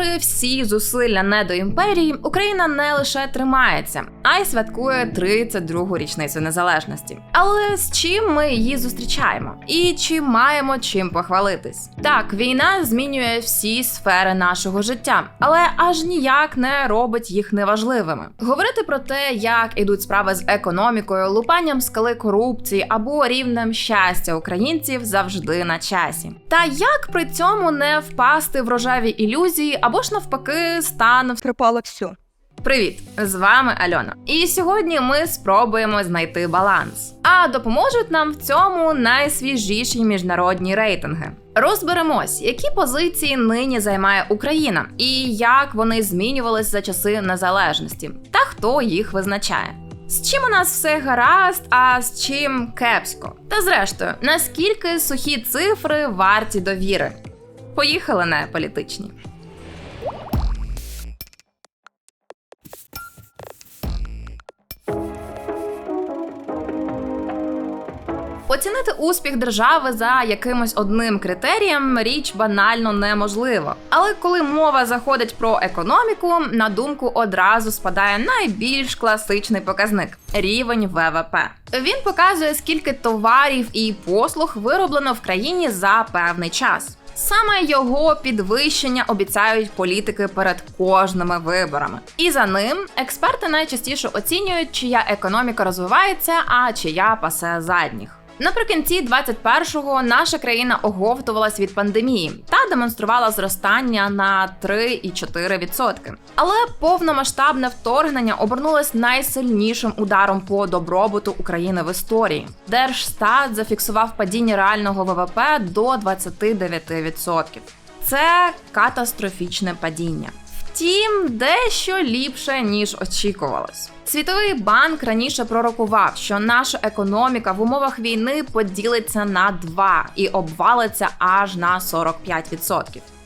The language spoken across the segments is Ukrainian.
Попри всі зусилля недоімперії, Україна не лише тримається, а й святкує 32-гу річницю незалежності. Але з чим ми її зустрічаємо? І чи маємо чим похвалитись? Так, війна змінює всі сфери нашого життя, але аж ніяк не робить їх неважливими. Говорити про те, як ідуть справи з економікою, лупанням скали корупції або рівнем щастя українців завжди на часі. Та як при цьому не впасти в рожеві ілюзії або ж навпаки стан Пропало все. Привіт! З вами Альона. І сьогодні ми спробуємо знайти баланс. А допоможуть нам в цьому найсвіжіші міжнародні рейтинги. Розберемось, які позиції нині займає Україна і як вони змінювались за часи незалежності, та хто їх визначає. З чим у нас все гаразд, а з чим кепсько? Та зрештою, наскільки сухі цифри варті довіри? Поїхали на політичні. Оцінити успіх держави за якимось одним критерієм річ банально неможливо. Але коли мова заходить про економіку, на думку одразу спадає найбільш класичний показник рівень ВВП. Він показує, скільки товарів і послуг вироблено в країні за певний час. Саме його підвищення обіцяють політики перед кожними виборами. І за ним експерти найчастіше оцінюють, чия економіка розвивається, а чия пасе задніх. Наприкінці 21-го наша країна оговтувалась від пандемії та демонструвала зростання на 3,4%. Але повномасштабне вторгнення обернулось найсильнішим ударом по добробуту України в історії. Держстат зафіксував падіння реального ВВП до 29%. Це катастрофічне падіння. Втім, дещо ліпше ніж очікувалось. Світовий банк раніше пророкував, що наша економіка в умовах війни поділиться на два і обвалиться аж на 45%.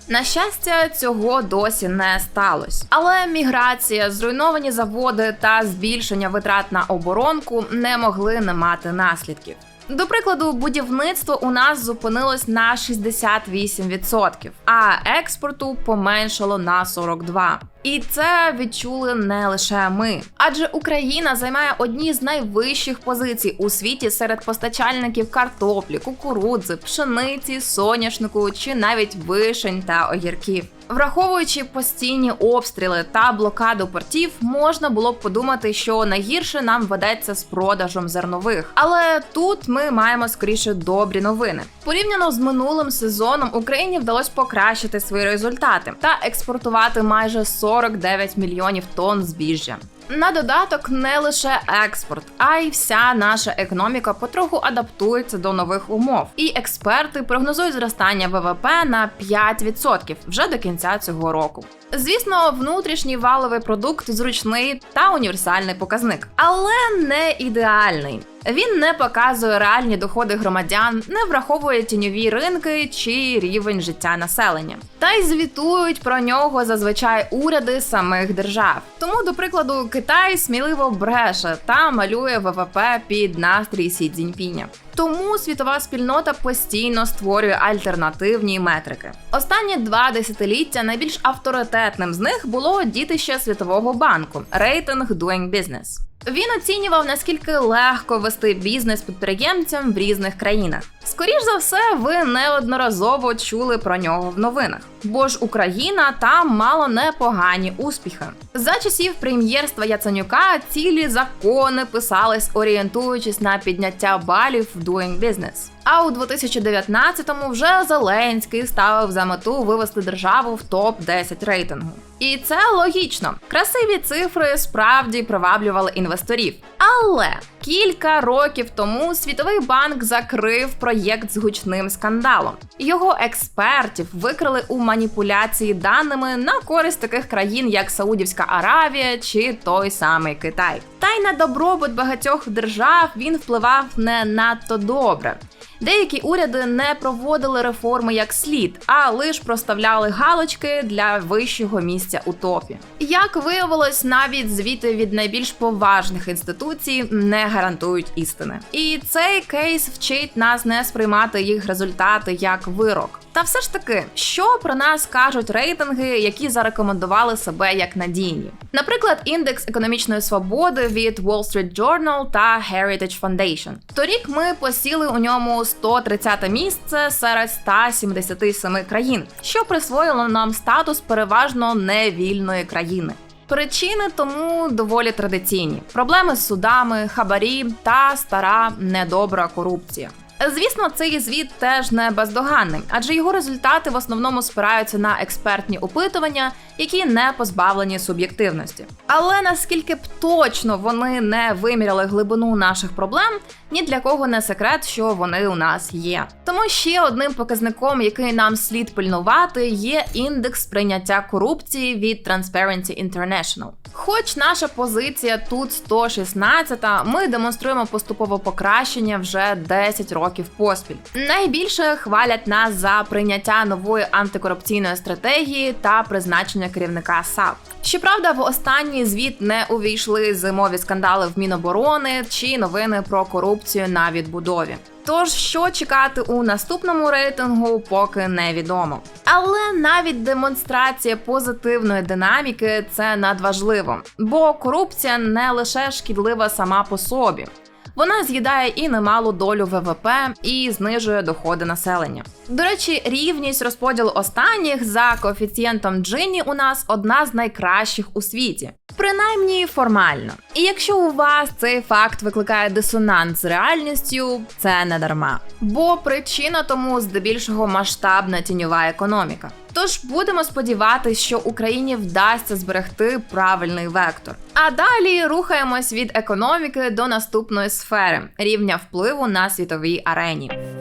На щастя, цього досі не сталося. Але міграція, зруйновані заводи та збільшення витрат на оборонку не могли не мати наслідків. До прикладу, будівництво у нас зупинилось на 68%, а експорту поменшало на 42%. І це відчули не лише ми, адже Україна займає одні з найвищих позицій у світі серед постачальників картоплі, кукурудзи, пшениці, соняшнику чи навіть вишень та огірків. Враховуючи постійні обстріли та блокаду портів, можна було б подумати, що найгірше нам ведеться з продажем зернових. Але тут ми маємо скоріше добрі новини. Порівняно з минулим сезоном Україні вдалося покращити свої результати та експортувати майже 49 мільйонів тонн збіжжя. На додаток не лише експорт, а й вся наша економіка потроху адаптується до нових умов. І експерти прогнозують зростання ВВП на 5% вже до кінця цього року. Звісно, внутрішній валовий продукт зручний та універсальний показник, але не ідеальний. Він не показує реальні доходи громадян, не враховує тіньові ринки чи рівень життя населення. Та й звітують про нього зазвичай уряди самих держав. Тому, до прикладу, Китай сміливо бреше та малює ВВП під настрій Сі Цзіньпіня. Тому світова спільнота постійно створює альтернативні метрики. Останні два десятиліття найбільш авторитетним з них було дітище Світового банку рейтинг Doing Business. Він оцінював наскільки легко вести бізнес підприємцям в різних країнах. Скоріш за все, ви неодноразово чули про нього в новинах, бо ж Україна там мало непогані успіхи. За часів прем'єрства Яценюка цілі закони писались, орієнтуючись на підняття балів в Doing Business. А у 2019-му вже Зеленський ставив за мету вивести державу в топ 10 рейтингу. І це логічно. Красиві цифри справді приваблювали інвесторів. Але кілька років тому Світовий банк закрив проєкт з гучним скандалом. Його експертів викрили у маніпуляції даними на користь таких країн, як Саудівська Аравія чи той самий Китай. Та й на добробут багатьох держав він впливав не надто добре. Деякі уряди не проводили реформи як слід, а лиш проставляли галочки для вищого місця у топі. Як виявилось, навіть звіти від найбільш поважних інституцій не гарантують істини. І цей кейс вчить нас не сприймати їх результати як вирок. Та все ж таки, що про нас кажуть рейтинги, які зарекомендували себе як надійні? Наприклад, індекс економічної свободи від Wall Street Journal та Heritage Foundation. Торік ми посіли у ньому 130 місце серед 177 країн, що присвоїло нам статус переважно невільної країни. Причини тому доволі традиційні: проблеми з судами, хабарі та стара недобра корупція. Звісно, цей звіт теж не бездоганний, адже його результати в основному спираються на експертні опитування, які не позбавлені суб'єктивності. Але наскільки б точно вони не виміряли глибину наших проблем, ні для кого не секрет, що вони у нас є. Тому ще одним показником, який нам слід пильнувати, є індекс сприйняття корупції від Transparency International. Хоч наша позиція тут 116, ми демонструємо поступове покращення вже 10 років поспіль. Найбільше хвалять нас за прийняття нової антикорупційної стратегії та призначення керівника САП. Щоправда, в останній звіт не увійшли зимові скандали в Міноборони чи новини про корупцію на відбудові. Тож, що чекати у наступному рейтингу, поки невідомо. Але навіть демонстрація позитивної динаміки це надважливо, бо корупція не лише шкідлива сама по собі. Вона з'їдає і немалу долю ВВП і знижує доходи населення. До речі, рівність розподілу останніх за коефіцієнтом Джині у нас одна з найкращих у світі, принаймні формально. І якщо у вас цей факт викликає дисонанс з реальністю, це не дарма. Бо причина тому здебільшого масштабна тіньова економіка. Тож будемо сподіватися, що Україні вдасться зберегти правильний вектор. А далі рухаємось від економіки до наступної сфери рівня впливу на світовій арені.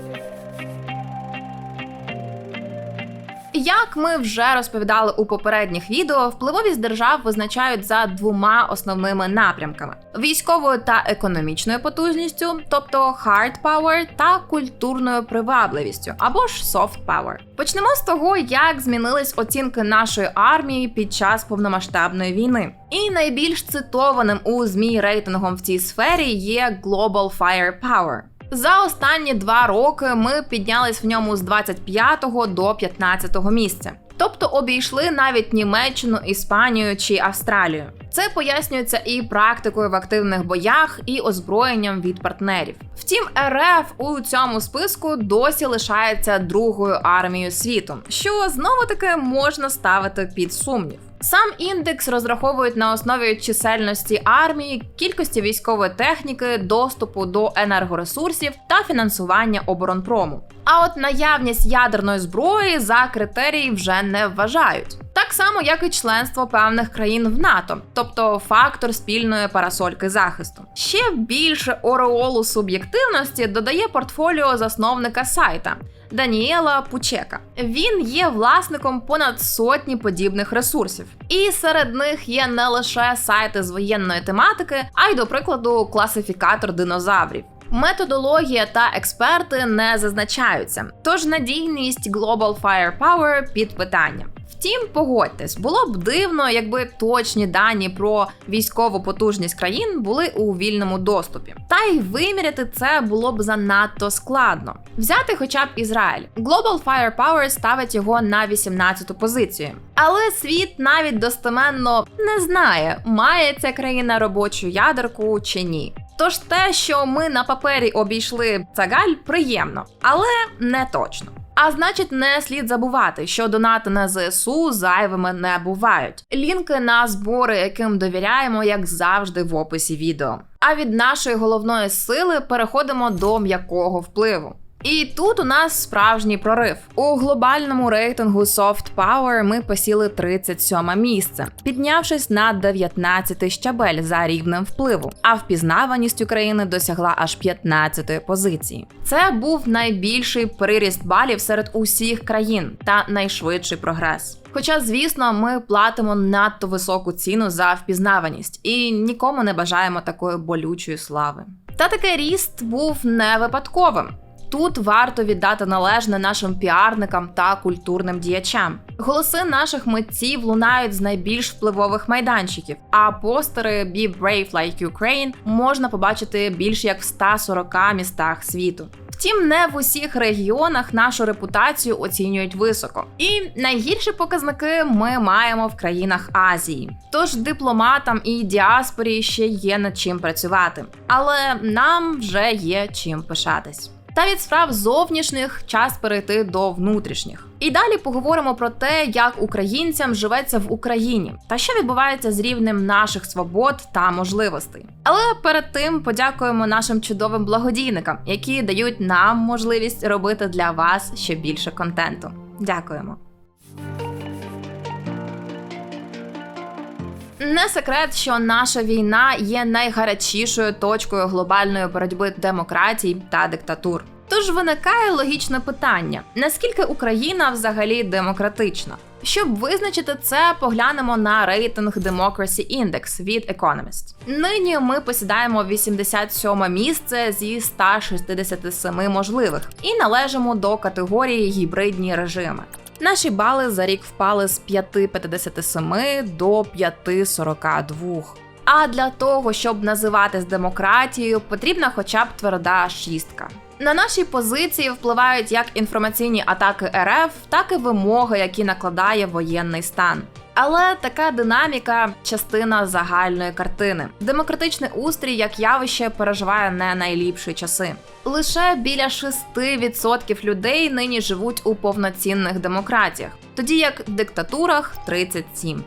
Як ми вже розповідали у попередніх відео, впливовість держав визначають за двома основними напрямками: військовою та економічною потужністю, тобто hard power, та культурною привабливістю або ж soft power. Почнемо з того, як змінились оцінки нашої армії під час повномасштабної війни. І найбільш цитованим у змі рейтингом в цій сфері є Global Firepower. За останні два роки ми піднялись в ньому з 25 до 15 місця. Тобто обійшли навіть Німеччину, Іспанію чи Австралію. Це пояснюється і практикою в активних боях, і озброєнням від партнерів. Втім, РФ у цьому списку досі лишається другою армією світу, що знову таки можна ставити під сумнів. Сам індекс розраховують на основі чисельності армії, кількості військової техніки, доступу до енергоресурсів та фінансування оборонпрому. А от наявність ядерної зброї за критерії вже не вважають. Так само, як і членство певних країн в НАТО, тобто фактор спільної парасольки захисту. Ще більше ореолу суб'єктивності додає портфоліо засновника сайта. Даніела Пучека. Він є власником понад сотні подібних ресурсів, і серед них є не лише сайти з воєнної тематики, а й, до прикладу, класифікатор динозаврів. Методологія та експерти не зазначаються, тож надійність Global Firepower під питанням. Втім, погодьтесь, було б дивно, якби точні дані про військову потужність країн були у вільному доступі. Та й виміряти це було б занадто складно. Взяти хоча б Ізраїль. Global Firepower ставить його на 18-ту позицію. Але світ навіть достеменно не знає, має ця країна робочу ядерку чи ні. Тож те, що ми на папері обійшли Цагаль, приємно, але не точно. А значить, не слід забувати, що донати на ЗСУ зайвими не бувають. Лінки на збори, яким довіряємо, як завжди, в описі відео. А від нашої головної сили переходимо до м'якого впливу. І тут у нас справжній прорив. У глобальному рейтингу Soft Power ми посіли 37 місце, піднявшись на 19 щабель за рівнем впливу. А впізнаваність України досягла аж 15 позиції. Це був найбільший приріст балів серед усіх країн та найшвидший прогрес. Хоча, звісно, ми платимо надто високу ціну за впізнаваність і нікому не бажаємо такої болючої слави. Та такий ріст був не випадковим. Тут варто віддати належне нашим піарникам та культурним діячам. Голоси наших митців лунають з найбільш впливових майданчиків, а постери Be Brave Like Ukraine можна побачити більш як в 140 містах світу. Втім, не в усіх регіонах нашу репутацію оцінюють високо. І найгірші показники ми маємо в країнах Азії. Тож дипломатам і діаспорі ще є над чим працювати, але нам вже є чим пишатись. Та від справ зовнішніх час перейти до внутрішніх. І далі поговоримо про те, як українцям живеться в Україні та що відбувається з рівнем наших свобод та можливостей. Але перед тим подякуємо нашим чудовим благодійникам, які дають нам можливість робити для вас ще більше контенту. Дякуємо. Не секрет, що наша війна є найгарячішою точкою глобальної боротьби демократій та диктатур. Тож виникає логічне питання: наскільки Україна взагалі демократична? Щоб визначити це, поглянемо на рейтинг Democracy Index від Economist. Нині ми посідаємо 87 місце зі 167 можливих і належимо до категорії гібридні режими. Наші бали за рік впали з 5,57 до 5,42. А для того, щоб називатись демократією, потрібна хоча б тверда шістка. На наші позиції впливають як інформаційні атаки РФ, так і вимоги, які накладає воєнний стан. Але така динаміка частина загальної картини. Демократичний устрій як явище переживає не найліпші часи. Лише біля 6% людей нині живуть у повноцінних демократіях, тоді як в диктатурах 37%.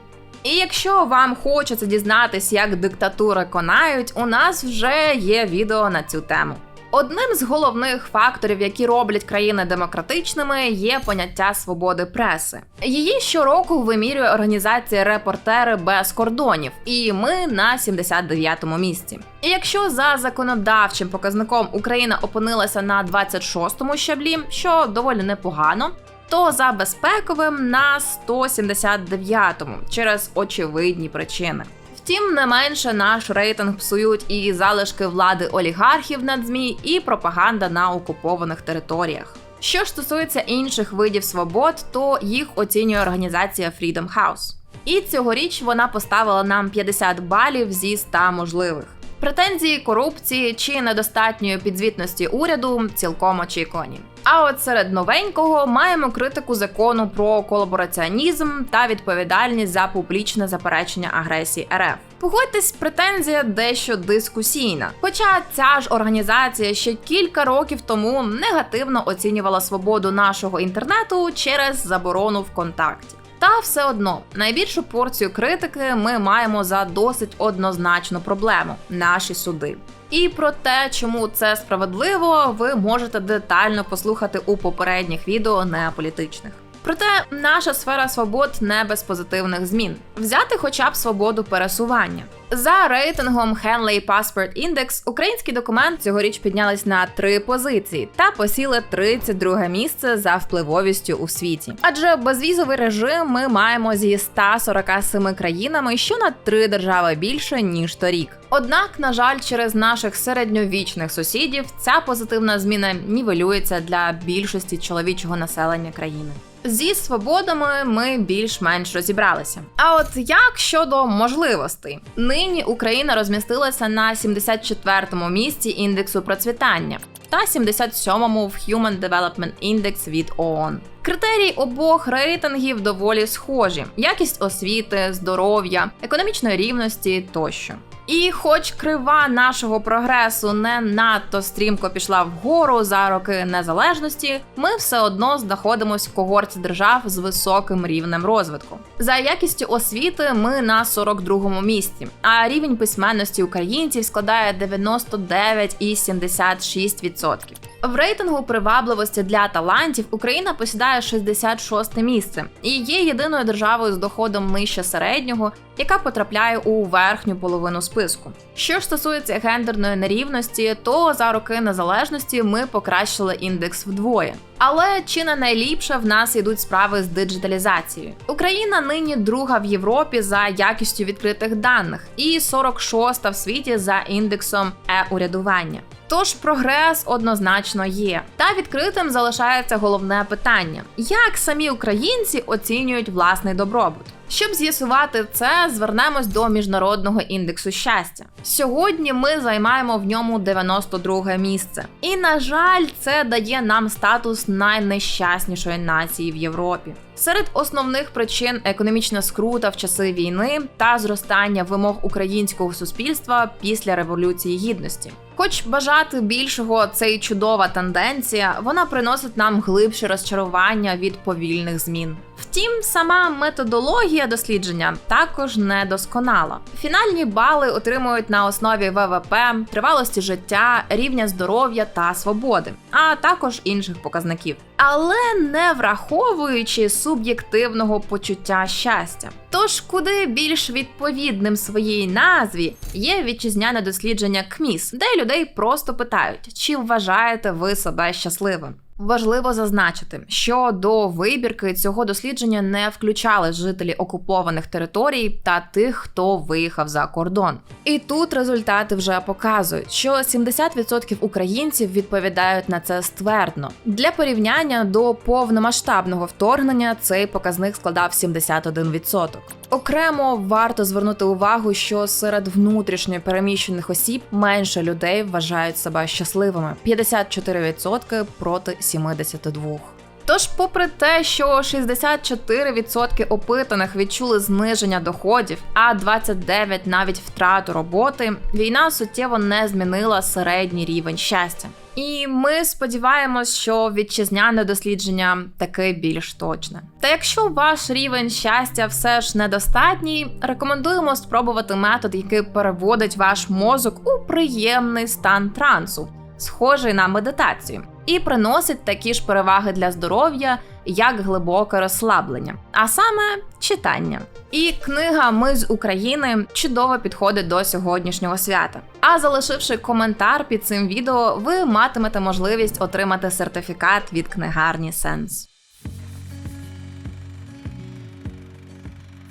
І якщо вам хочеться дізнатись, як диктатури конають, у нас вже є відео на цю тему. Одним з головних факторів, які роблять країни демократичними, є поняття свободи преси. Її щороку вимірює організація Репортери без кордонів, і ми на 79-му місці. І якщо за законодавчим показником Україна опинилася на 26-му щаблі, що доволі непогано. То за безпековим на 179-му через очевидні причини. Втім, не менше наш рейтинг псують і залишки влади олігархів над змі, і пропаганда на окупованих територіях. Що ж стосується інших видів свобод, то їх оцінює організація Freedom House. І цьогоріч вона поставила нам 50 балів зі 100 можливих. Претензії корупції чи недостатньої підзвітності уряду цілком очікувані. А от серед новенького маємо критику закону про колабораціонізм та відповідальність за публічне заперечення агресії РФ. Погодьтесь, претензія дещо дискусійна. Хоча ця ж організація ще кілька років тому негативно оцінювала свободу нашого інтернету через заборону ВКонтакті. Та все одно найбільшу порцію критики ми маємо за досить однозначну проблему наші суди. І про те, чому це справедливо, ви можете детально послухати у попередніх відео неаполітичних. Проте наша сфера свобод не без позитивних змін. Взяти хоча б свободу пересування. За рейтингом Henley Passport Index український документ цьогоріч піднялись на три позиції та посіли 32 місце за впливовістю у світі. Адже безвізовий режим ми маємо зі 147 країнами, що на три держави більше ніж торік. Однак, на жаль, через наших середньовічних сусідів ця позитивна зміна нівелюється для більшості чоловічого населення країни. Зі свободами ми більш-менш розібралися. А от як щодо можливостей, нині Україна розмістилася на 74-му місці індексу процвітання та 77-му в Human Development Index від ООН. Критерії обох рейтингів доволі схожі: якість освіти, здоров'я, економічної рівності тощо. І, хоч крива нашого прогресу не надто стрімко пішла вгору за роки незалежності, ми все одно знаходимося в когорті держав з високим рівнем розвитку. За якістю освіти ми на 42-му місці, а рівень письменності українців складає 99,76%. В рейтингу привабливості для талантів Україна посідає 66 місце і є єдиною державою з доходом нижче середнього, яка потрапляє у верхню половину списку. Що ж стосується гендерної нерівності, то за роки незалежності ми покращили індекс вдвоє. Але чи не найліпше в нас йдуть справи з диджиталізацією? Україна нині друга в Європі за якістю відкритих даних і 46-та в світі за індексом е-урядування. Тож прогрес однозначно є. Та відкритим залишається головне питання: як самі українці оцінюють власний добробут? Щоб з'ясувати це, звернемось до міжнародного індексу щастя. Сьогодні ми займаємо в ньому 92 місце. І на жаль, це дає нам статус найнещаснішої нації в Європі. Серед основних причин економічна скрута в часи війни та зростання вимог українського суспільства після революції гідності. Хоч бажати більшого це й чудова тенденція, вона приносить нам глибше розчарування від повільних змін. Втім, сама методологія дослідження також не досконала. Фінальні бали отримують на основі ВВП, тривалості життя, рівня здоров'я та свободи, а також інших показників, але не враховуючи суб'єктивного почуття щастя. Тож, куди більш відповідним своїй назві є вітчизняне дослідження КМІС, де людей просто питають, чи вважаєте ви себе щасливим. Важливо зазначити, що до вибірки цього дослідження не включали жителі окупованих територій та тих, хто виїхав за кордон. І тут результати вже показують, що 70% українців відповідають на це ствердно. Для порівняння до повномасштабного вторгнення цей показник складав 71%. Окремо варто звернути увагу, що серед внутрішньо переміщених осіб менше людей вважають себе щасливими 54% проти 72%. Тож, попри те, що 64% опитаних відчули зниження доходів, а 29% навіть втрату роботи, війна суттєво не змінила середній рівень щастя. І ми сподіваємось, що вітчизняне дослідження таки більш точне. Та якщо ваш рівень щастя все ж недостатній, рекомендуємо спробувати метод, який переводить ваш мозок у приємний стан трансу, схожий на медитацію, і приносить такі ж переваги для здоров'я, як глибоке розслаблення, а саме читання. І книга Ми з України чудово підходить до сьогоднішнього свята. А залишивши коментар під цим відео, ви матимете можливість отримати сертифікат від книгарні Сенс.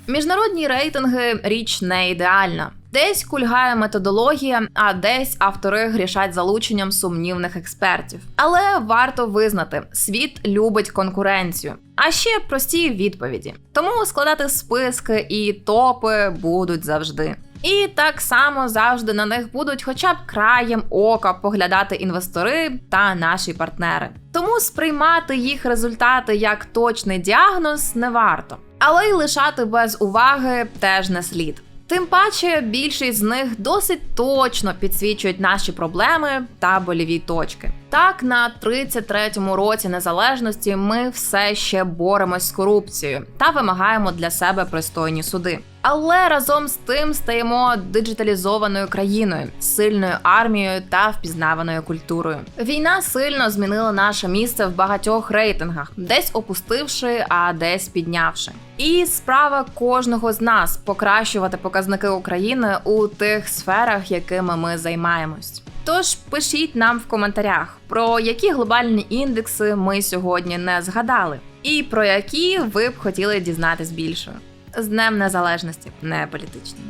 Міжнародні рейтинги річ не ідеальна. Десь кульгає методологія, а десь автори грішать залученням сумнівних експертів. Але варто визнати, світ любить конкуренцію, а ще прості відповіді. Тому складати списки і топи будуть завжди. І так само завжди на них будуть хоча б краєм ока поглядати інвестори та наші партнери. Тому сприймати їх результати як точний діагноз не варто, але й лишати без уваги теж не слід. Тим паче більшість з них досить точно підсвічують наші проблеми та боліві точки. Так, на 33-му році незалежності ми все ще боремось з корупцією та вимагаємо для себе пристойні суди. Але разом з тим стаємо диджиталізованою країною, сильною армією та впізнаваною культурою. Війна сильно змінила наше місце в багатьох рейтингах, десь опустивши, а десь піднявши. І справа кожного з нас покращувати показники України у тих сферах, якими ми займаємось. Тож пишіть нам в коментарях, про які глобальні індекси ми сьогодні не згадали, і про які ви б хотіли дізнатись більше з Днем Незалежності, не політичні.